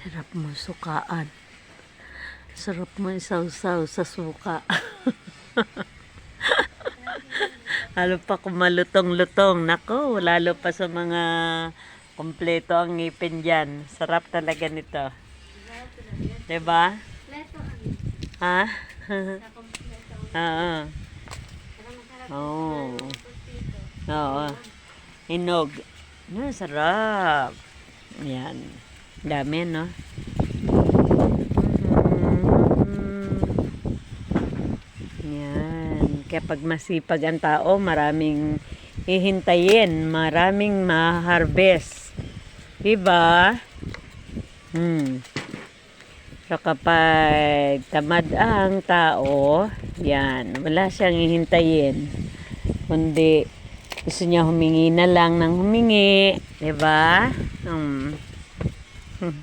Sarap mo sukaan. Sarap mo isaw-saw sa suka. lalo pa kung malutong-lutong. Nako, lalo pa sa mga kompleto ang ngipin dyan. Sarap talaga nito. 'Di ba? Leto ano? Ha? Oo. Oo. Oo. Hinog. Ah, sarap. Yan. Dami, no? Mhm. Yan. Kaya pag masipag ang tao, maraming hihintayin, maraming ma-harvest. Diba? Hmm. So kapag tamad ang tao, yan, wala siyang hihintayin. Kundi gusto niya humingi na lang ng humingi. 'di ba? Hmm. Hmm